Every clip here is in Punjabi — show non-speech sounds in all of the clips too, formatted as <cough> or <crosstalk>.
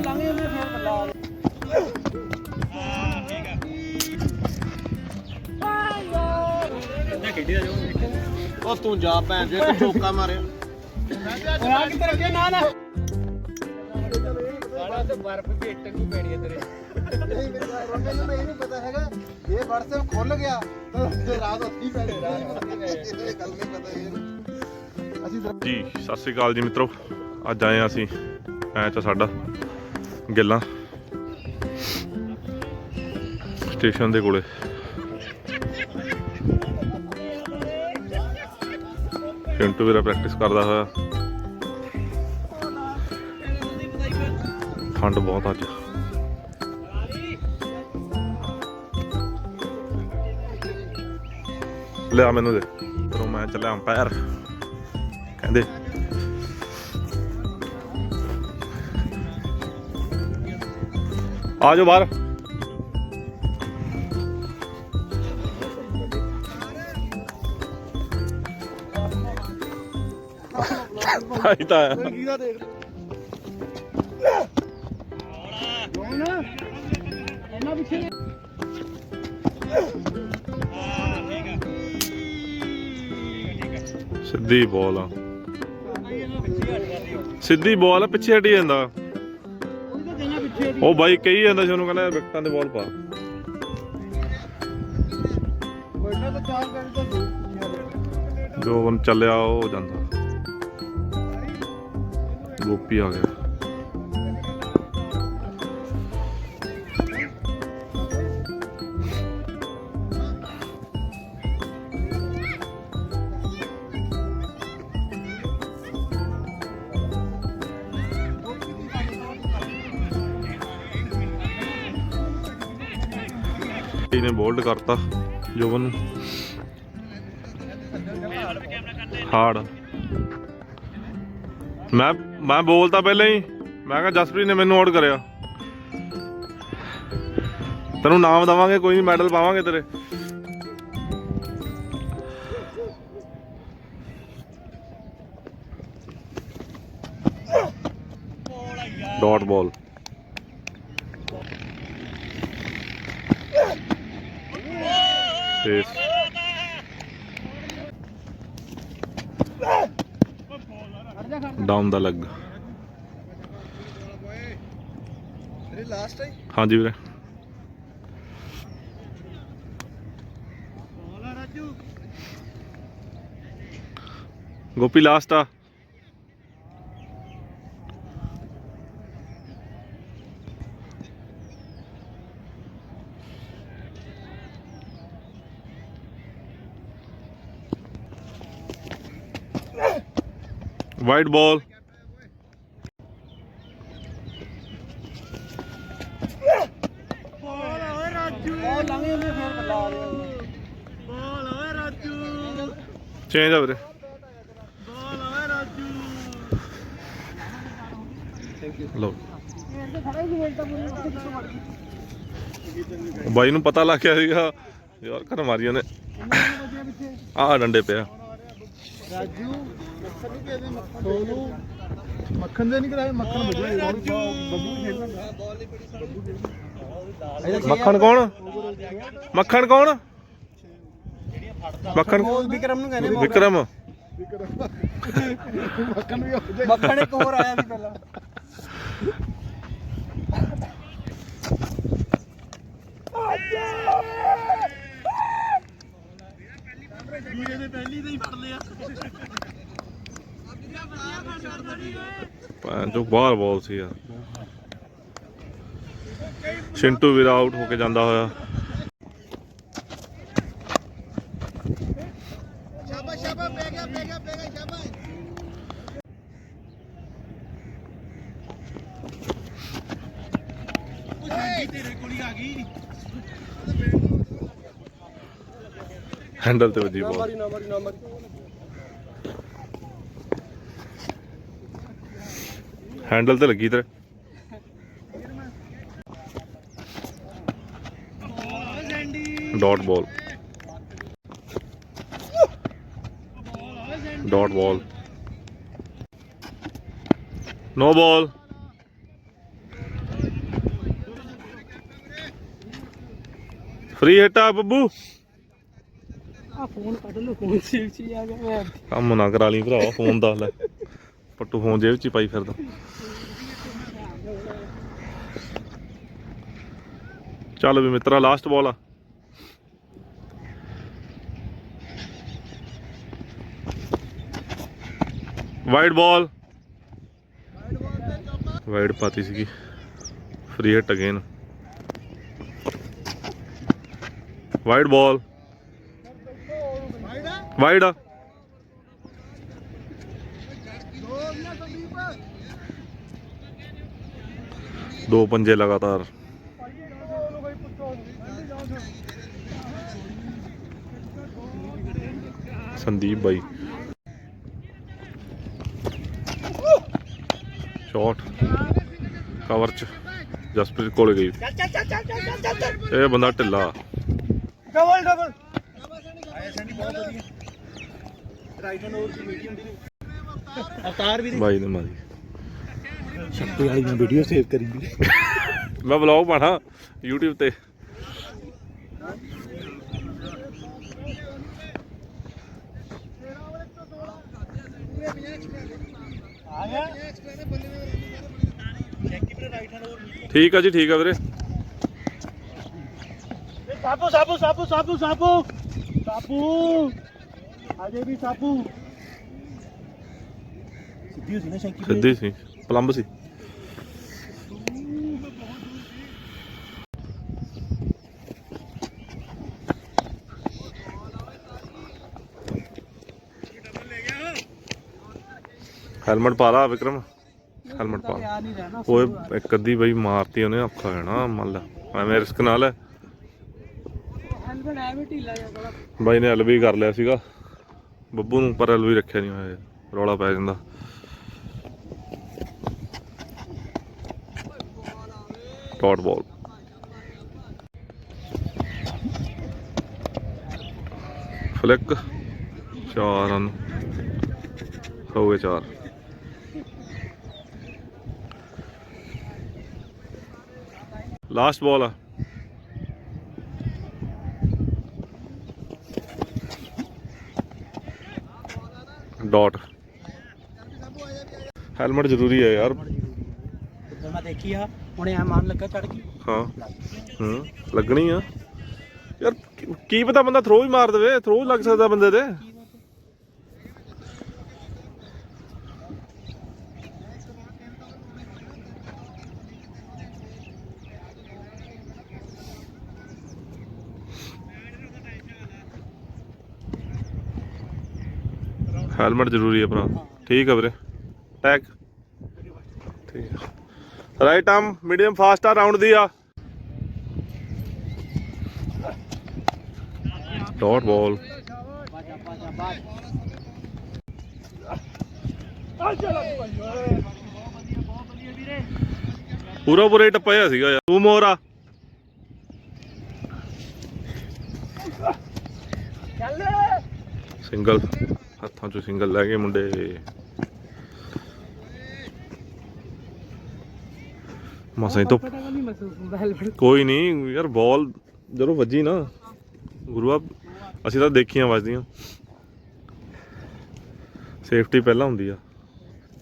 ਲੰਘੇ ਨੇ ਫੇਰ ਬੱਲਾ ਆ ਉਹ ਤੂੰ ਜਾ ਭੈਣ ਜੇ ਤੂੰ ਚੋਕਾ ਮਾਰਿਆ। ਓਏ ਆ ਕਿੱਧਰ ਅੱਗੇ ਨਾ ਨਾ ਸਾਡਾ ਤੇ ਬਰਫ਼ ਵੀ ਇੱਟ ਨੂੰ ਪੈਣੀ ਹੈ ਤੇਰੇ ਨਹੀਂ ਮੈਨੂੰ ਤਾਂ ਨਹੀਂ ਪਤਾ ਹੈਗਾ ਇਹ WhatsApp ਖੁੱਲ ਗਿਆ ਤਾਂ ਰਾਤ ਉੱਥੇ ਪੈਣੇ ਰਾਤ ਇਹ ਗੱਲ ਨਹੀਂ ਪਤਾ ਇਹ ਅਸੀਂ ਜੀ, ਸਤਿ ਸ੍ਰੀ ਅਕਾਲ ਜੀ ਮਿੱਤਰੋ। ਅੱਜ ਆਏ ਹਾਂ ਅਸੀਂ, ਮੈਚ ਸਾਡਾ। ਗਿੱਲਾਂ। ਸਟੇਸ਼ਨ ਦੇ ਕੋਲੇ। ਪਿੰਟੂ ਵੀਰਾ ਪ੍ਰੈਕਟਿਸ ਕਰਦਾ ਹੋਇਆ। ਠੰਡ ਬਹੁਤ ਅੱਜ। ਲਿਆ ਮੈਨੂੰ ਦੇ। ਫਿਰ ਮੈਂ ਚੱਲਿਆ ਅੰਪਾਇਰ ਕਹਿੰਦੇ ਆ ਜਾਓ ਬਾਹਰ। ਆਈ ਤਾਂ ਆਇਆ। ਕੀ ਦਾ ਦੇਖ। ਕੌਣ ਇੰਨਾ ਪਿੱਛੇ ਸਿੱਧੀ ਬਾਲ ਆ। ਸਿੱਧੀ ਬਾਲ ਆ ਪਿੱਛੇ ਹਟੀ ਜਾਂਦਾ। ਉਹ ਬਾਈ ਕਹੀ ਜਾਂਦਾ ਸੀ, ਉਹਨੂੰ ਕਹਿੰਦਾ ਵਿਕਟਾਂ ਦੇ ਬੋਲ ਪਾ। ਜੋ ਬਨ ਚੱਲਿਆ, ਉਹ ਹੋ ਜਾਂਦਾ। ਗੋਪੀ ਆ ਗਿਆ। ਇਹਨੇ ਕਰਤਾ, ਜੋਬਨ ਨੂੰ। ਹਾਰਡ ਮੈਂ ਮੈਂ ਬੋਲਤਾ ਪਹਿਲਾਂ ਹੀ। ਮੈਂ ਕਿਹਾ ਜਸਪ੍ਰੀਤ ਨੇ ਮੈਨੂੰ ਆਊਟ ਕਰਿਆ। ਤੈਨੂੰ ਨਾਮ ਦਵਾਂਗੇ, ਕੋਈ ਨਹੀਂ ਮੈਡਲ ਪਾਵਾਂਗੇ ਤੇਰੇ। ਡਾਟ ਬਾਲ ਫੇਸ ਡਾਊਨ ਦਾ ਲੈਗ। ਇਹ ਲਾਸਟ ਹੈ? ਹਾਂਜੀ ਵੀਰੇ। ਗੋਪੀ ਲਾਸਟ ਆ। ਵਾਈਟ ਬਾਲ ਉਹ ਲੰਘੇ ਨੇ ਫੇਰ ਬੱਲਾ ਆ ਗਿਆ ਚੇਂਜ ਆ ਵੀਰੇ ਗਈ ਬਾਈ ਨੂੰ ਪਤਾ ਲੱਗ ਗਿਆ ਸੀਗਾ। ਯਾਰ ਘਰ ਮਾਰੀਆਂ ਨੇ। ਆਹ ਡੰਡੇ ਪਿਆ। ਰਾਜੂ ਮੱਖਣ ਨਹੀਂ ਕਹਿੰਦੇ ਮੱਖਣ ਸੋਨੂ ਮੱਖਣ ਦੇ ਨਹੀਂ ਕਰਾਏ ਮੱਖਣ ਬਜਿਆ ਬੱਬੂ ਖੇਡਣਾ ਮੱਖਣ ਕੌਣ? ਮੱਖਣ ਕੌਣ? ਮੱਖਣ? ਵਿਕਰਮ ਨੂੰ ਕਹਿੰਦੇ ਵਿਕਰਮ। ਮੱਖਣ ਵੀ ਹੋ ਜਾਏ ਮੱਖਣ ਇੱਕ ਹੋਰ ਆਇਆ ਸੀ ਪਹਿਲਾਂ। ਵੀਰੇ ਨੇ ਪਹਿਲੀ ਤੇ ਹੀ ਫੜ ਲਿਆ। ਭੈਣ ਚੋ ਬਾਹਰ ਬਾਲ ਸੀ ਯਾਰ। ਸ਼ਿੰਟੂ ਵੀਰਾ ਆਊਟ ਹੋ ਕੇ ਜਾਂਦਾ ਹੋਇਆ। ਹੈਂਡਲ ਤੇ ਵੱਜੀ ਬਹੁਤ। ਹੈਂਡਲ ਤੇ ਲੱਗੀ ਤੇਰੇ। Dot ball dot ball no ball free hit ਆ ਬੱਬੂ। ਆ ਫੋਨ ਕੱਢ ਲੋ ਫੋਨ ਸੇਵ ਚ ਹੀ ਆ ਗਿਆ ਮੈਂ ਕੰਮ ਨਾ ਕਰਾ ਲਈ ਭਰਾ ਫੋਨ ਦੱਸ ਲੈ। ਪੱਟੂ ਫੋਨ ਜੇਬ 'ਚ ਹੀ ਪਾਈ ਫਿਰਦਾ। ਚੱਲ ਵੀ ਮਿੱਤਰਾ ਲਾਸਟ ਬਾਲ ਆ। ਵਾਈਡ ਬਾਲ ਵਾਈਡ ਪਾਤੀ ਸੀਗੀ। Free hit again wide ball wide ਆ। ਦੋ ਪੰਜੇ ਲਗਾਤਾਰ। ਸੰਦੀਪ ਬਾਈ। ਸ਼ਾਟ। ਕਵਰ ਚ ਜਸਪ੍ਰੀਤ ਕੋਲੇ ਗਈ। ਚੱਲ ਚੱਲ ਚੱਲ ਚੱਲ ਚੱਲ ਚੱਲ ਚੱਲ ਇਹ ਬੰਦਾ ਢਿੱਲਾ ਡਬਲ ਡਬਲ ਅਵਤਾਰ ਵੀ ਬਾਈ ਨੇ ਮਾਰੀ। ਸ਼ਕਤੀ ਵਾਲੀ ਮੈਂ ਵੀਡੀਓ ਸੇਵ ਕਰੀ ਮੈਂ ਵਲੌਗ ਪਾਣਾ YouTube ਤੇ। ਠੀਕ ਆ ਜੀ ਠੀਕ ਆ ਵੀਰੇ। ਸਾਪੂ ਸਾਪੂ ਸਾਪੂ ਸਾਪੂ ਸਾਪੂ ਸਾਪੂ ਅਜੇ ਵੀ ਸਾਪੂ ਸਿੱਧੀ ਸੀ ਨਾ ਸ਼ੰਕੀ ਸਿੱਧੀ ਸੀ ਪਲੰਬ ਸੀ। ਹੈਲਮਟ ਪਾ ਲਾ ਵਿਕਰਮ ਹੈਲਮਟ ਪਾ। ਓਏ ਇੱਕ ਅੱਧੀ ਬਈ ਮਾਰਤੀ ਉਹਨੇ ਔਖਾ ਹੋ ਜਾਣਾ ਮੰਨ ਲਾ। ਐਵੇਂ ਰਿਸਕ ਨਾਲ ਹੈ ਬਾਈ ਨੇ ਐਲਵੀ ਕਰ ਲਿਆ ਸੀਗਾ। ਬੱਬੂ ਨੂੰ ਪਰ ਐਲਵੀ ਰੱਖਿਆ ਨਹੀਂ ਹੋਇਆ, ਰੌਲਾ ਪੈ ਜਾਂਦਾ। ਡਾਟ ਬਾਲ ਫਲਿੱਕ ਚਾਰ ਰਨ ਹੋ ਗਏ ਚਾਰ। ਲਾਸਟ ਬਾਲ ਆ। ਡਾਟ ਹੈਲਮਟ ਜ਼ਰੂਰੀ ਹੈ ਯਾਰ। ਜਦੋਂ ਮੈਂ ਦੇਖੀ ਆ ਹੁਣੇ ਆ ਮਨ ਲੱਗਾ ਚੜ ਗਈ ਹਾਂ। ਹੂੰ ਲੱਗਣੀ ਆ। ਯਾਰ ਕੀ- ਕੀ ਪਤਾ ਬੰਦਾ ਥਰੋ ਹੀ ਮਾਰ ਦੇਵੇ ਥਰੋ ਲੱਗ ਸਕਦਾ ਬੰਦੇ ਦੇ। ਹੈਲਮਟ ਜ਼ਰੂਰੀ ਹੈ ਭਰਾ। ਠੀਕ ਹੈ ਵੀਰੇ। ਟੈਗ ਠੀਕ ਹੈ ਰਾਈਟ ਆਰਮ ਮੀਡੀਅਮ ਫਾਸਟ ਆ ਰਾਉਂਡ ਦੀ ਆ। ਡਾਟ ਬਾਲ ਪੂਰਾ ਪੂਰਾ ਹੀ ਟੱਪਾ ਜਿਹਾ ਸੀਗਾ ਯਾਰ। ਤੂੰ ਮੋਰ ਆ। ਚੱਲ। ਸਿੰਗਲ, ਹੱਥਾਂ ਚੋਂ ਸਿੰਗਲ ਲੈ ਗਏ ਮੁੰਡੇ। ਮਸਾਂ ਹੀ ਧੁੱਪ। ਕੋਈ ਨਹੀਂ, ਯਾਰ ਬਾਲ ਜਦੋਂ ਵੱਜੀ ਨਾ ਗੁਰੂਆ ਅਸੀਂ ਤਾਂ ਦੇਖੀਆਂ ਵੱਜਦੀਆਂ। ਸੇਫਟੀ ਪਹਿਲਾਂ ਹੁੰਦੀ ਆ,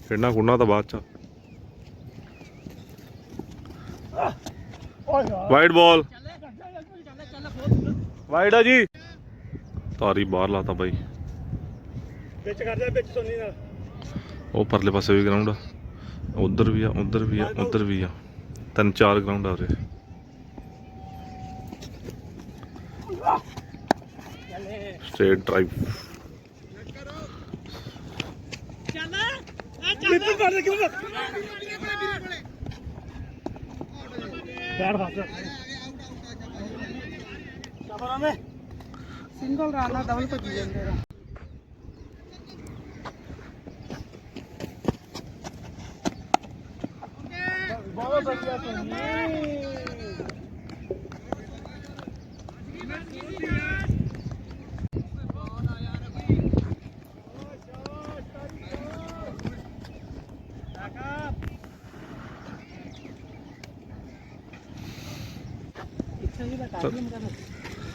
ਖੇਡਣਾ ਖੁੱਡਣਾ ਤਾਂ ਬਾਅਦ ਚ। ਓਏ ਵਾਈਡ ਬਾਲ। ਵਾਈਡ ਆ ਜੀ। ਤਾਰੀ ਬਾਹਰ ਲਾਤਾ ਬਾਈ। ਵਿੱਚ ਕਰ ਜਾ ਵਿੱਚ ਸੋਨੀ ਨਾਲ। ਉਹ ਪਰਲੇ ਪਾਸੇ ਵੀ ਗਰਾਊਂਡ ਆ। ਉਧਰ ਵੀ ਆ ਉਧਰ ਵੀ ਆ ਉਧਰ ਵੀ ਆ। ਤਿੰਨ ਚਾਰ ਗਰਾਊਂਡ ਆ ਉਰੇ। ਚੱਲੇ ਸਟ੍ਰੇਟ ਡਰਾਈਵ ਚੱਲ ਆ ਚੱਲ। ਲਿਪ ਮਾਰ ਦੇ ਕਿਉਂ ਬੈਠ ਫਸ ਸ਼ਾਬਾਸ਼ ਮੈਂ। ਸਿੰਗਲ ਰਾਣਾ ਡਬਲ ਭੱਜੀ ਜਾਂਦੇ ਰਾ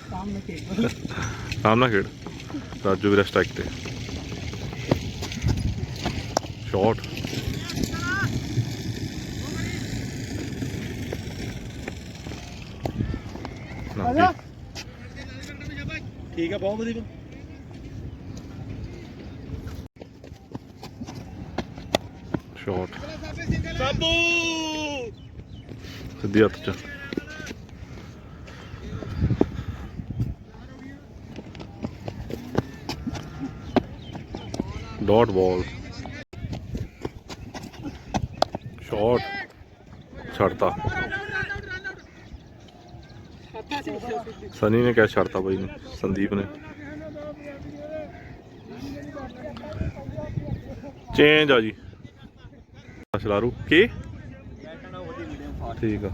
ਆਰਾਮ ਨਾਲ ਖੇਡ। ਰਾਜੂ ਵੀਰਾ ਸਟ੍ਰਾਈਕ ਤੇ। ਸ਼ਾਟ ਠੀਕ ਹੈ ਬਹੁਤ ਵਧੀਆ। ਸ਼ਾਟ ਸਾਬੂ! ਸਿੱਧੀ ਹੱਥ ਚ। ਡਾਟ ਬਾਲ ਸ਼ਾਟ ਛੱਡਤਾ ਸਨੀ ਨੇ ਕਿਆ ਛੱਡਤਾ ਬਾਈ ਨੇ ਸੰਦੀਪ ਨੇ ਚੇਂਜ ਆ ਜੀ ਸ਼ਲਾਰੂ ਕੀ ਠੀਕ ਆ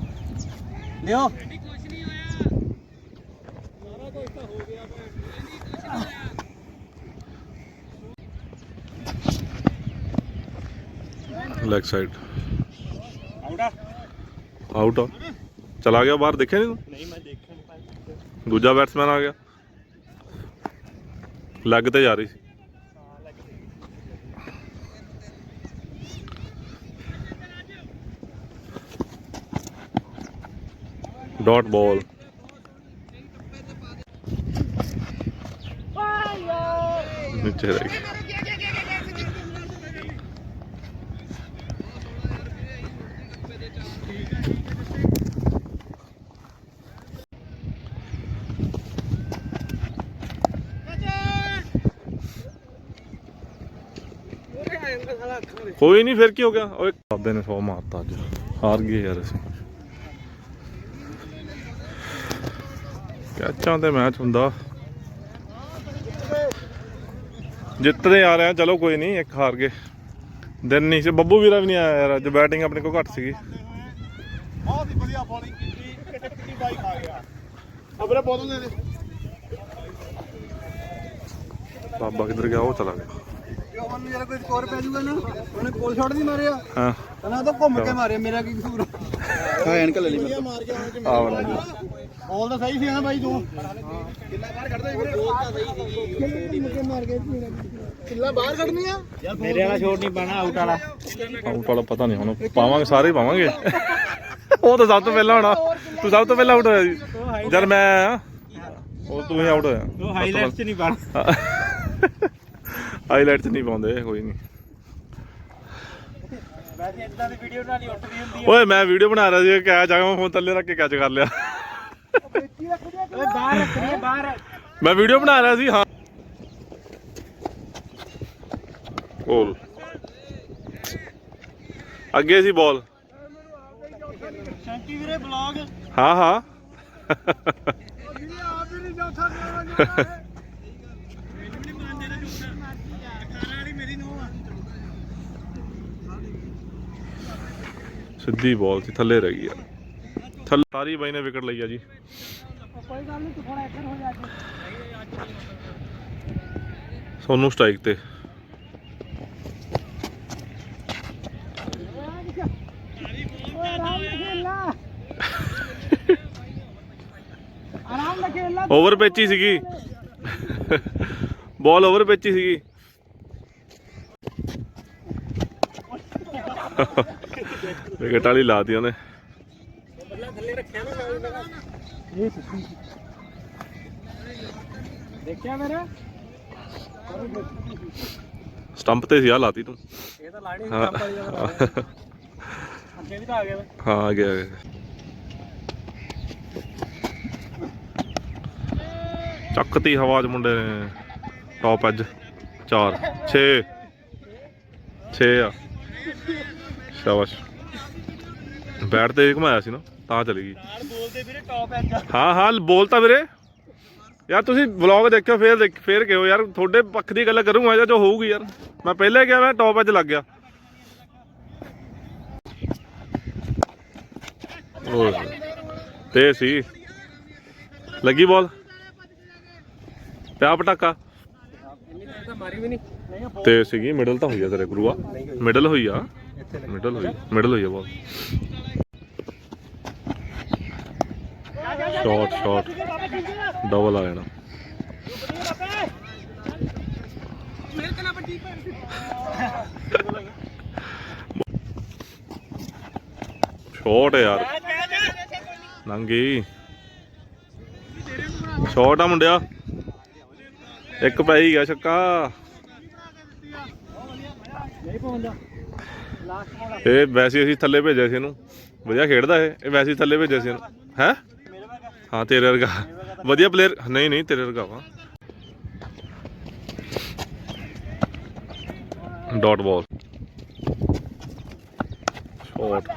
ਲਿਓ ਲੈਗ ਸਾਈਡ ਆਉਂਦਾ ਆਊਟ ਆ ਚਲਾ ਗਿਆ ਬਾਹਰ ਦੇਖਿਆ ਨਹੀਂ ਤੂੰ ਨਹੀਂ ਮੈਂ ਦੇਖਿਆ ਨਹੀਂ ਦੂਜਾ ਬੈਟਸਮੈਨ ਆ ਗਿਆ ਲੈਗ ਤੇ ਜਾ ਰਹੀ ਸੀ ਡਾਟ ਬਾਲ ਨੀਚੇ ਰਹਿ ਗਈ ਕੋਈ ਨਹੀਂ ਫਿਰ ਕੀ ਹੋ ਗਿਆ? ਓਏ। ਬਾਬੇ ਨੇ 100 ਮਾਰਤਾ ਅੱਜ। ਹਾਰ ਗਏ ਯਾਰ ਅਸੀਂ। ਕੈਚਾਂ ਤੇ ਮੈਚ ਹੁੰਦਾ। ਜਿੱਤਦੇ ਆ ਰਹੇ ਆ ਚਲੋ ਕੋਈ ਨਹੀਂ ਇੱਕ ਹਾਰ ਗਏ। ਦਿਨ ਨਹੀਂ ਸੀ। ਬੱਬੂ ਵੀਰਾ ਵੀ ਨਹੀਂ ਆਇਆ ਯਾਰ ਅੱਜ ਬੈਟਿੰਗ ਆਪਣੇ ਕੋਲ ਘੱਟ ਸੀਗੀ। ਬਹੁਤ ਹੀ ਵਧੀਆ ਬੋਲਿੰਗ ਕੀਤੀ। ਟਿੱਕੀ ਬਾਈ ਖਾ ਗਿਆ। ਅਬਰੇ ਬੋਤਲ ਦੇ ਦੇ ਬਾਬਾ ਕਿੱਧਰ ਗਿਆ ਉਹ ਚਲਾ ਗਿਆ। ਜੋ ਉਹਨੂੰ ਯਾਰ ਕੋਈ ਸਕੋਰ ਪੈ ਜਾਊਗਾ ਨਾ ਉਹਨੇ ਕੋਲ ਸ਼ਾਟ ਨਹੀਂ ਮਾਰਿਆ ਹਾਂ। ਕਹਿੰਦਾ ਤਾਂ ਘੁੰਮ ਕੇ ਮਾਰਿਆ ਮੇਰਾ ਕੀ ਕਸੂਰ ਹਾਂ ਐਨਕ ਲੈ ਲਈ ਮੈਂ ਮਾਰ ਕੇ ਆਉਣਾ ਕਿ ਆ ਵਾਲਾ ਜੀ। ਬੋਲ ਤਾਂ ਸਹੀ ਸੀ ਨਾ ਬਾਈ ਤੂੰ ਕਿੱਲਾ ਬਾਹਰ ਕੱਢਦਾ ਵੀਰੇ। ਬੋਲ ਤਾਂ ਸਹੀ ਸੀ। ਕਿੱਲੇ ਕੇ ਮਾਰ ਕੇ ਕਿੱਲਾ ਬਾਹਰ ਕੱਢਣੀ ਆ ਮੇਰੇ ਵਾਲਾ ਛੋੜ ਨਹੀਂ ਪਾਣਾ ਆਊਟ ਵਾਲਾ। ਆਊਟ ਵਾਲਾ ਪਤਾ ਨਹੀਂ ਹੁਣ ਪਾਵਾਂਗੇ ਸਾਰੇ ਪਾਵਾਂਗੇ। ਉਹ ਤਾਂ ਸਭ ਤੋਂ ਪਹਿਲਾਂ ਹੋਣਾ। ਤੂੰ ਸਭ ਤੋਂ ਪਹਿਲਾਂ ਆਊਟ ਹੋਇਆ ਸੀ ਜਦ ਮੈਂ ਉਹ ਤੂੰ ਹੀ ਆਊਟ ਹੋਇਆ। ਉਹ ਹਾਈਲਾਈਟਸ ਚ ਨਹੀਂ ਬਣ ਹਾਈਲਾਈਟਸ ਨਹੀਂ ਪਾਉਂਦੇ ਕੋਈ ਨਹੀਂ। ਵੈਸੇ ਇਦਾਂ ਦੀ ਵੀਡੀਓ ਨਾਲ ਹੀ ਉੱਠਦੀ ਹੁੰਦੀ ਓਏ ਮੈਂ ਵੀਡੀਓ ਬਣਾ ਰਿਹਾ ਸੀ ਕੈਚ ਆ ਗਿਆ ਮੈਂ ਫੋਨ ਥੱਲੇ ਰੱਖ ਕੇ ਕੈਚ ਕਰ ਲਿਆ। ਓਏ ਬਾਹਰ ਰੱਖਣੀ ਬਾਹਰ। ਮੈਂ ਵੀਡੀਓ ਬਣਾ ਰਿਹਾ ਸੀ ਹਾਂ। ਗੋਲ ਅੱਗੇ ਸੀ ਬਾਲ ਸ਼ੰਕੀ ਵੀਰੇ ਬਲੌਗ ਹਾਂ ਹਾਂ। ਆਪ ਵੀ ਨਹੀਂ ਦੇਣਾ ਮੈਨੂੰ ਨਹੀਂ ਮੰਨਦੇ ਨਾ ਝੂਠਾ ਖਾਣਾ ਵਾਲੀ ਮੇਰੀ ਨੂੰਹ ਆ ਸਿੱਧੀ ਬਾਲ ਸੀ, ਥੱਲੇ ਰਹਿ ਗਈ ਯਾਰ। ਥੱਲੇ ਸਾਰੀ ਬਾਈ ਨੇ ਵਿਕਟ ਲਈ ਆ ਜੀ। ਕੋਈ ਗੱਲ ਨਹੀਂ ਥੋੜਾ ਇੱਧਰ ਹੋ ਜਾ ਸੋਨੂੰ ਸਟ੍ਰਾਈਕ ਤੇ। ਓਵਰ ਪੇਚੀ ਸੀਗੀ। ਬਾਲ ਓਵਰ ਪਿੱਚ ਸੀਗੀ। ਵਿਕਟ ਵਾਲੀ ਲਾਤੀ ਉਹਨੇ। ਦੇਖਿਆ ਮੇਰਾ ਸਟੰਪ ਤੇ ਸੀ ਆ ਲਾਤੀ ਤੂੰ। ਇਹ ਤਾਂ ਲਾਣੀ ਹਾਂ। ਅੱਗੇ ਵੀ ਤਾਂ ਆ ਗਿਆ ਹਾਂ, ਆ ਗਿਆ ਆ ਗਿਆ। ਚੱਕਤੀ ਹਵਾ ਚ ਮੁੰਡੇ ਨੇ ਟੌਪ ਅੱਜ 4 6 6 ਆ। ਸ਼ਾਬਾਸ਼। ਬੈਟ ਤੇ ਘੁਮਾਇਆ ਸੀ ਨਾ ਤਾਂ ਚਲੀ ਗਈ। ਨਾਲ ਬੋਲਦੇ ਵੀਰੇ ਟੌਪ ਐਜ ਹਾਂ ਹਾਂ ਬੋਲਤਾ ਵੀਰੇ। ਯਾਰ ਤੁਸੀਂ ਵਲੌਗ ਦੇਖਿਓ ਫੇਰ ਫੇਰ ਕਿਹੋ ਯਾਰ ਤੁਹਾਡੇ ਪੱਖ ਦੀ ਗੱਲ ਕਰੂੰਗਾ ਜਾਂ ਜੋ ਹੋਊਗੀ ਯਾਰ। ਮੈਂ ਪਹਿਲੇ ਕਿਹਾ ਮੈਂ ਟੌਪ ਅੱਜ ਲੱਗ ਗਿਆ। ਓਏ। ਤੇ ਸੀ। ਲੱਗੀ ਬਾਲ ਪਿਆ ਪਟਾਕਾ? ਤੇ ਸੀਗੀ ਮਿਡਲ ਤਾਂ ਹੋਈ ਆ ਤੇਰੇ ਗੁਰੂਆ। ਮਿਡਲ ਹੋਈ। ਆ। ਮਿਡਲ ਹੋਈ ਮਿਡਲ ਹੋਈ ਆ ਬਾਲ ਸ਼ਾਟ ਸ਼ਾਟ ਡਬਲ ਆ ਜਾਣਾ। ਸ਼ਾਟ ਯਾਰ। ਨੰਗੀ। ਸ਼ਾਟ ਆ ਮੁੰਡਿਆ। ਇੱਕ ਪੈ ਹੀ ਗਿਆ ਛੱਕਾ। ਇਹ ਵੈਸੇ ਅਸੀਂ ਥੱਲੇ ਭੇਜਿਆ ਸੀ ਇਹਨੂੰ। ਵਧੀਆ ਖੇਡਦਾ ਇਹ। ਇਹ ਵੈਸੇ ਥੱਲੇ ਭੇਜਿਆ ਸੀ ਇਹਨੂੰ। ਹੈ? ਹਾਂ, ਤੇਰੇ ਵਰਗਾ। ਵਧੀਆ ਪਲੇਅਰ ਨਹੀਂ ਨਹੀਂ, ਤੇਰੇ ਵਰਗਾ ਵਾ। ਡਾਟ ਬਾਲ ਸ਼ਾਟ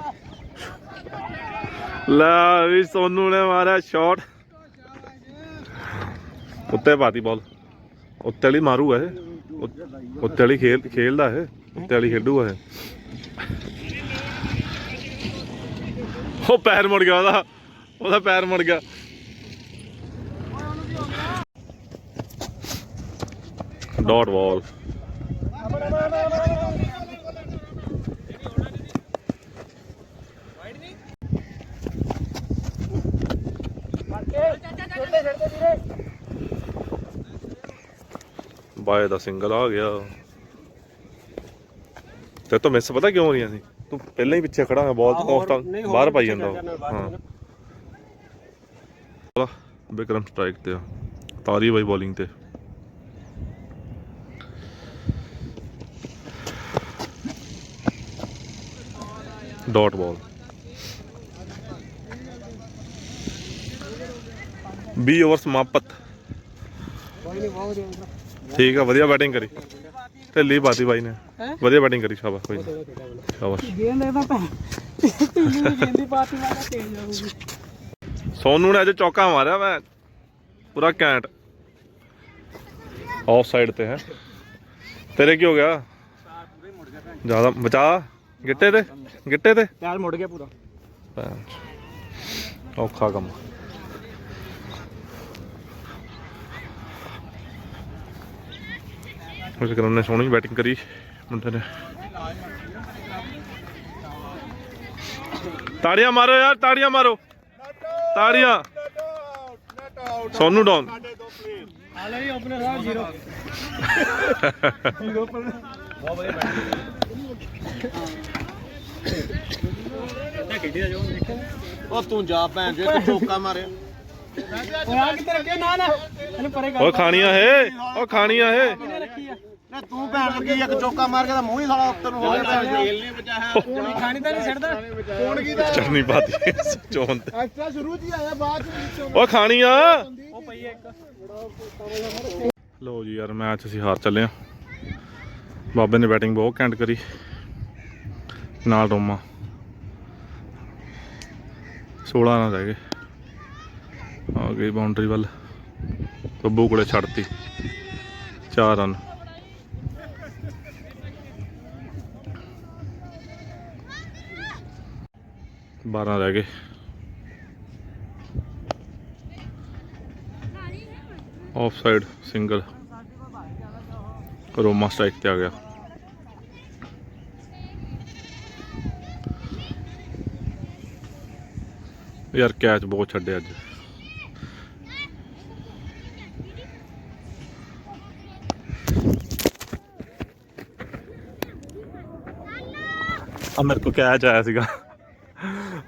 ਲਾ ਵੀ ਸੋਨੂ ਨੇ ਮਾਰਿਆ ਸ਼ਾਟ ਉੱਤੇ ਪਾਤੀ ਬਾਲ ਉੱਤੇ ਵਾਲੀ ਮਾਰੂਗਾ ਇਹ। ਉੱਤੇ ਵਾਲੀ ਖੇਲ ਖੇਲਦਾ ਇਹ। ਉੱਤੇ ਵਾਲੀ ਖੇਡੂਗਾ ਇਹ। ਉਹ ਪੈਰ ਮੁੜ ਗਿਆ ਉਹਦਾ। ਉਹਦਾ ਪੈਰ ਮੁੜ ਗਿਆ। ਡਾਟ ਬਾਲ ਬਾਏ ਦਾ ਸਿੰਗਲ ਆ ਗਿਆ। ਤੇ ਤੂੰ ਮਿਸ ਪਤਾ ਕਿਉਂ ਨਹੀਂ ਸੀ? ਤੂੰ ਪਹਿਲਾਂ ਹੀ ਪਿੱਛੇ ਖੜਾ ਹੈ ਬਾਲ ਤੋਂ ਆਫ ਤਾਂ ਬਾਹਰ ਪਾਈ ਜਾਂਦਾ। ਹਾਂ। ਚਲੋ, ਵਿਕਰਮ ਸਟ੍ਰਾਈਕ ਤੇ ਆ। ਤਾਰੀ ਬਾਈ ਬੋਲਿੰਗ ਤੇ। ਡਾਟ ਬਾਲ 20 ਓਵਰ ਸਮਾਪਤ ਠੀਕ ਆ ਵਧੀਆ ਬੈਟਿੰਗ ਕਰੀ ਢਿੱਲੀ ਬਾਤੀ ਬਾਈ ਨੇ ਵਧੀਆ ਬੈਟਿੰਗ ਕਰੀ ਸ਼ਾਬਾਸ਼ ਕੋਈ ਨੀ। ਸ਼ਾਬਾਸ਼ ਗੇਂਦ ਇਹਦਾ ਪੈ ਢਿੱਲੀ ਗੇਂਦ ਦੀ ਬਾਤ ਤੇਜ਼ ਆਊਗੀ ਸੋਨੂ ਨੇ ਅੱਜ ਚੌਕਾ ਮਾਰਿਆ ਮੈਂ ਪੂਰਾ ਕੈਂਟ ਆਫ ਸਾਈਡ ਤੇ ਹੈ ਤੇਰੇ ਕੀ ਹੋ ਗਿਆ ਜ਼ਿਆਦਾ ਬਚਾ ਗਿੱਟੇ ਤੇ ਗਿੱਟੇ ਤੇ। ਪੈਰ ਮੁੜ ਗਿਆ ਪੂਰਾ। ਔਖਾ ਕੰਮ। ਵਿਕਰਮ ਨੇ ਸੋਹਣੀ ਬੈਟਿੰਗ ਕਰੀ ਮੁੰਡੇ ਨੇ। ਤਾੜੀਆਂ ਮਾਰੋ ਯਾਰ ਤਾੜੀਆਂ ਮਾਰੋ। ਤਾੜੀਆਂ। ਸੋਨੂ ਡਾਊਨ। ਹਾਲੇ ਹੀ ਓਪਨਰ ਸਾਹਿਬ ਜ਼ੀਰੋ। <laughs> ਜ਼ੀਰੋ ਪਰ। ਬਹੁਤ ਵਧੀਆ ਬੈਟਿੰਗ ਉਹ ਤੂੰ ਜਾ ਭੈਣ ਜੋ ਇੱਕ ਚੌਕਾ ਮਾਰਿਆ। ਉਹ ਆ ਕਿੱਥੇ ਰੱਖਿਆ ਨਾ ਨਾ ਇਹਨੂੰ ਪਰੇ ਕਰ ਓ ਖਾਣੀਆਂ ਹੈ ਓ ਖਾਣੀਆਂ ਹੈ ਕਿਹਨੇ ਰੱਖੀ ਆ ਨਾ ਤੂੰ ਭੈਣ ਲੱਗੀ ਇੱਕ ਚੌਕਾ ਮਾਰ ਕੇ ਤਾਂ ਮੂੰਹ ਹੀ ਸਾਲਾ ਉੱਤਰ ਨੂੰ ਹੋ ਗਿਆ ਭੈਣ ਤੇਲ ਨਹੀਂ ਬਚਾਇਆ ਨਹੀਂ ਖਾਣੀ ਤਾਂ ਨਹੀਂ ਛੱਡਦਾ ਕੌਣ ਕੀ ਦਾ ਚਟਨੀ ਪਾਤੀ ਚੋਨ ਤੇ। ਐਕਸਟਰਾ ਸ਼ੁਰੂ ਚ ਹੀ ਆਇਆ ਬਾਅਦ ਚ ਓ ਖਾਣੀਆਂ। ਉਹ ਪਈ ਆ ਇੱਕ। ਲੋ ਜੀ ਯਾਰ ਮੈਚ ਅਸੀਂ ਹਾਰ ਚੱਲੇ ਆ ਬਾਬੇ ਨੇ ਬੈਟਿੰਗ ਬਹੁਤ ਘੈਂਟ ਕਰੀ। ਨਾਲ ਰੋਮਾ। 16 ਨਾਲ ਰਹਿ ਗਏ। ਆ ਗਈ ਬਾਉਂਡਰੀ ਵੱਲ। ਬੱਬੂ ਕੋਲੇ ਛੱਡਤੀ। 4 ਰਨ ਬਾਰਾਂ ਰਹਿ ਗਏ। Off side single Roma strike ਤੇ ਆ ਗਿਆ। ਯਾਰ ਕੈਚ ਬਹੁਤ ਛੱਡੇ ਅੱਜ। ਆ ਮੇਰੇ ਕੋ ਕੈਚ ਆਇਆ ਸੀਗਾ।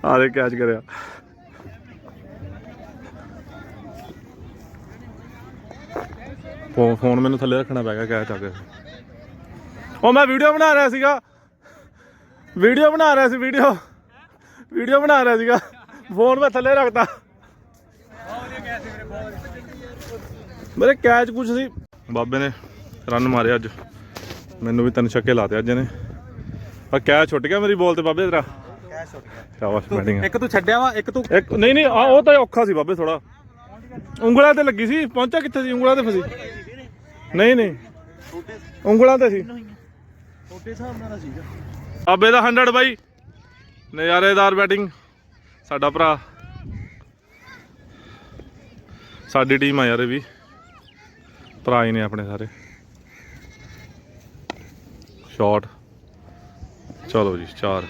ਆ ਆਰੇ ਕੈਚ ਕਰਿਆ। ਫੋਨ ਮੈਨੂੰ ਥੱਲੇ ਰੱਖਣਾ ਪੈ ਗਿਆ ਕੈਚ ਆ ਗਿਆ ਉਹ ਮੈਂ ਵੀਡੀਓ ਬਣਾ ਰਿਹਾ ਸੀਗਾ। ਵੀਡੀਓ ਬਣਾ ਰਿਹਾ ਸੀ ਵੀਡੀਓ ਵੀਡੀਓ ਬਣਾ ਰਿਹਾ ਸੀਗਾ। ਫੋਨ ਮੈਂ ਥੱਲੇ ਰੱਖਤਾ। ਮੇਰੇ ਕੈਚ ਕੁਛ ਸੀ। ਬਾਬੇ ਨੇ ਰਨ ਮਾਰਿਆ ਅੱਜ। ਮੈਨੂੰ ਵੀ ਤਿੰਨ ਛੱਕੇ ਲਾਤੇ ਅੱਜ ਨੇ ਆ ਕੈਚ ਛੁੱਟ ਗਿਆ ਮੇਰੀ ਬੋਲ ਤੇ ਬਾਬੇ ਤੇਰਾ। ਕੈਸ਼ ਛੁੱਟ ਗਿਆ। ਸ਼ਾਬਾਸ਼ ਬੈਟਿੰਗ ਇੱਕ ਤੂੰ ਛੱਡਿਆ ਵਾ ਇੱਕ ਤੂੰ ਇੱਕ ਨਹੀਂ ਨਹੀਂ ਆ ਉਹ ਤਾਂ ਔਖਾ ਸੀ ਬਾਬੇ ਥੋੜਾ ਉਂਗਲਾਂ ਤੇ ਲੱਗੀ ਸੀ। ਪਹੁੰਚਾ ਕਿੱਥੇ ਸੀ? ਉਂਗਲਾਂ ਤੇ ਫਸੀ। ਨਹੀਂ ਨਹੀਂ। ਉਂਗਲਾਂ ਤੇ ਸੀ। ਛੋਟੇ ਹਿਸਾਬ ਨਾਲ ਸੀਗਾ। ਬਾਬੇ ਦਾ 100 ਬਾਈ। ਨਜ਼ਾਰੇਦਾਰ ਬੈਟਿੰਗ ਸਾਡਾ ਭਰਾ। ਸਾਡੀ ਟੀਮ ਆ ਯਾਰ ਇਹ ਵੀ। ਭਰਾ ਹੀ ਨੇ ਆਪਣੇ ਸਾਰੇ। ਸ਼ਾਟ ਚਲੋ ਜੀ, ਚਾਰ।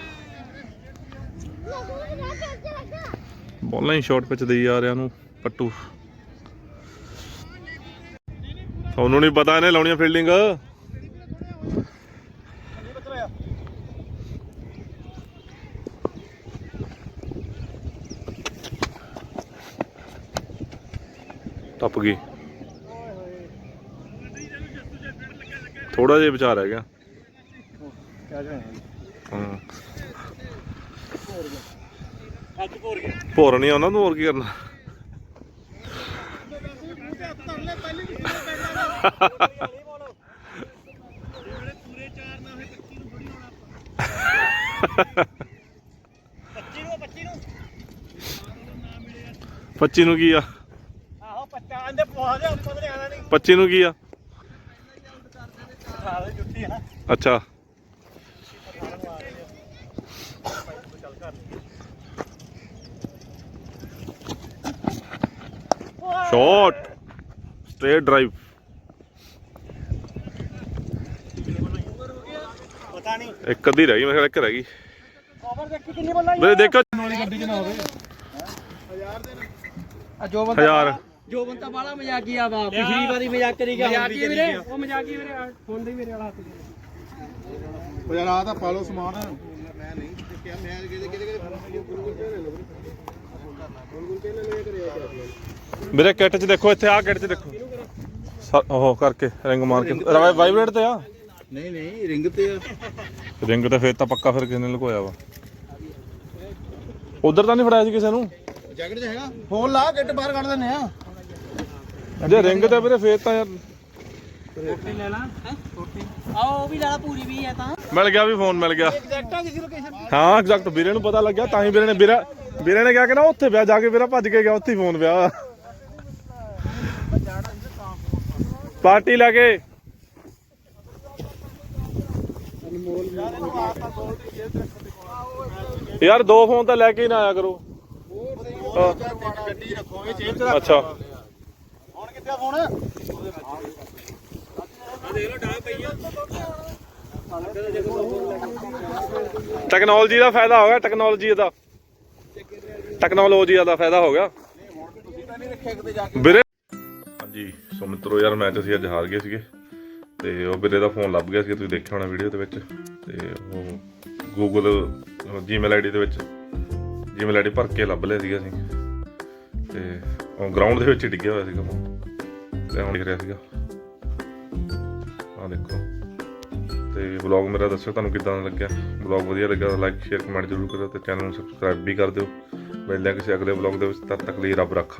ਬੋਲਾਂ ਹੀ ਸ਼ਾਰਟ ਵਿੱਚ ਦੇਈ ਆ ਰਿਆ ਨੂੰ, ਪੱਟੂ। ਤੁਹਾਨੂੰ ਨਹੀਂ ਪਤਾ ਇਹਨੇ ਲਾਉਣੀ ਫੀਲਡਿੰਗ ਟੱਪ ਗਈ। ਥੋੜਾ ਜਿਹਾ ਵਿਚਾਰ ਹੈਗਾ ਗਿਆ। ਹਾਂ। ਅੱਜ ਭੋਰ ਗਿਆ ਭੋਰ ਨਹੀਂ ਆਉਂਦਾ ਨੂੰ ਹੋਰ ਕੀ ਕਰਨਾ। ਪੱਚੀ ਨੂੰ ਕੀ ਆ? 25 ਨੂੰ ਕੀ ਆ? ਅੱਛਾ। ਸ਼ਾਟ ਸਟ੍ਰੇਟ ਡਰਾਈਵ ਇੱਕ ਅੱਧੀ ਰਹਿ ਗਈ ਮੇਰੇ ਖਿਆਲ ਇੱਕ ਰਹਿ ਗਈ। ਓਵਰ ਦੇਖੀ ਕਿੰਨੀ ਬੱਲਾ ਵੀਰੇ ਦੇਖੋ। ਨਾਲੀ ਗੱਡੀ ਚ ਨਾ। ਹੋਵੇ 1000 ਦੇ ਆ ਜੋ ਬੰਦਾ 1000 ਜੋਬਨ ਤਾਂ ਬਾਲਾ ਮਜ਼ਾਕੀਆ ਵਾ ਪਿਛਲੀ ਵਾਰੀ ਮਜ਼ਾਕ ਕਰੀ ਗਿਆ ਹੁਣ ਵੀ ਉਹ ਮਜ਼ਾਕੀ ਵੀਰੇ ਹੁਣ ਦੇ ਮੇਰੇ ਵਾਲਾ ਹੱਥ ਉਹ ਯਾਰ ਆ ਪਾ ਲਓ ਸਮਾਨ। ਮੈਂ ਨਹੀਂ ਕਿਹਾ ਮੈਂ ਕਿਹਦੇ ਕਿਹਦੇ ਮੇਰੇ ਕਿੱਟ 'ਚ ਦੇਖੋ ਇੱਥੇ ਆਹ ਕਿੱਟ 'ਚ ਦੇਖੋ। ਸ- ਉਹ ਕਰਕੇ ਰਿੰਗ ਮਾਰ ਕੇ। ਵਾਈਬ੍ਰੇਟ ਤੇ ਆ? ਨਹੀਂ ਨਹੀਂ ਰਿੰਗ ਤੇ ਆ। ਰਿੰਗ ਤਾਂ ਫੇਰ ਤਾਂ ਪੱਕਾ ਫਿਰ ਕਿਸੇ ਨੇ ਲੁਕੋਇਆ ਵਾ। ਉਧਰ ਤਾਂ ਨਹੀਂ ਫੜਾਇਆ ਸੀ ਕਿਸੇ ਨੂੰ? ਜੈਕਟ 'ਚ ਹੈਗਾ। ਫੋਨ ਲਾ ਕਿੱਟ ਬਾਹਰ ਕੱਢ ਦਿੰਨੇ ਆ। ਜੇ ਰਿੰਗ ਤੇ ਵੀਰੇ ਫੇਰ ਤਾਂ ਯਾਰ ਕੋਟੀ ਲੈ ਲਾ। ਹੈ? ਕੋਟੀ ਆ ਉਹ ਵੀ ਲੈਣਾ ਪੂਰੀ ਵੀ ਹੈ ਤਾਂ। ਮਿਲ ਗਿਆ ਵੀ ਫੋਨ ਮਿਲ ਗਿਆ। ਐਗਜ਼ੈਕਟ ਆ ਕਿਸੇ ਲੋਕੇਸ਼ਨ ਹਾਂ ਐਗਜ਼ੈਕਟ ਵੀਰੇ ਨੂੰ ਪਤਾ ਲੱਗਿਆ ਤਾਂ ਹੀ ਵੀਰੇ ਨੇ ਵੀਰਾ ਵੀਰੇ ਨੇ ਕਿਹਾ ਕਿ ਨਾ ਉੱਥੇ ਪਿਆ ਜਾ ਕੇ ਵੀਰਾ ਭੱਜ ਕੇ ਗਿਆ ਉੱਥੇ ਹੀ ਫੋਨ ਪਿਆ ਪਾਰਟੀ ਲੈ ਕੇ। ਯਾਰ ਦੋ ਫੋਨ ਤਾਂ ਲੈ ਕੇ ਹੀ ਨਾ ਆਇਆ ਕਰੋ। ਅੱਛਾ। ਫੋਨ ਟੈਕਨੋਲੋਜੀ ਦਾ ਫਾਇਦਾ ਹੋ ਗਿਆ ਟੈਕਨੋਲੋਜੀ ਦਾ। ਟੈਕਨੋਲੋਜੀ ਦਾ ਫਾਇਦਾ ਹੋ ਗਿਆ। ਵੀਰੇ ਹਾਂਜੀ ਸੋ ਮਿੱਤਰੋ ਯਾਰ ਮੈਚ ਅਸੀਂ ਅੱਜ ਹਾਰ ਗਏ ਸੀਗੇ। ਤੇ ਉਹ ਵੀਰੇ ਦਾ ਫੋਨ ਲੱਭ ਗਿਆ ਸੀ ਤੁਸੀਂ ਦੇਖਿਆ ਹੋਣਾ ਵੀਡੀਓ ਦੇ ਵਿੱਚ। ਤੇ ਉਹ ਗੂਗਲ ਜੀਮੇਲ ਆਈਡੀ ਦੇ ਵਿੱਚ ਜੀਮੇਲ ਆਈਡੀ ਭਰ ਕੇ ਲੱਭ ਲਿਆ ਸੀਗਾ ਅਸੀਂ। ਤੇ ਉਹ ਗਰਾਊਂਡ ਦੇ ਵਿੱਚ ਹੀ ਡਿੱਗਿਆ ਹੋਇਆ ਸੀਗਾ ਫੋਨ ਤੇ ਹੁਣ ਰਿਹਾ ਸੀਗਾ ਆ ਦੇਖੋ। ਤੇ ਵਲੌਗ ਮੇਰਾ ਦੱਸਿਓ ਤੁਹਾਨੂੰ ਕਿੱਦਾਂ ਦਾ ਲੱਗਿਆ? ਵਲੌਗ ਵਧੀਆ ਲੱਗਾ ਤਾਂ ਲਾਈਕ ਸ਼ੇਅਰ ਕਮੈਂਟ ਜ਼ਰੂਰ ਕਰਿਓ ਤੇ ਚੈਨਲ ਨੂੰ ਸਬਸਕ੍ਰਾਈਬ ਵੀ ਕਰ ਦਿਓ। ਮਿਲਦੇ ਹਾਂ ਕਿਸੇ ਅਗਲੇ ਵਲੌਗ ਦੇ ਵਿੱਚ, ਤਦ ਤੱਕ ਲਈ ਰੱਬ ਰੱਖਾ।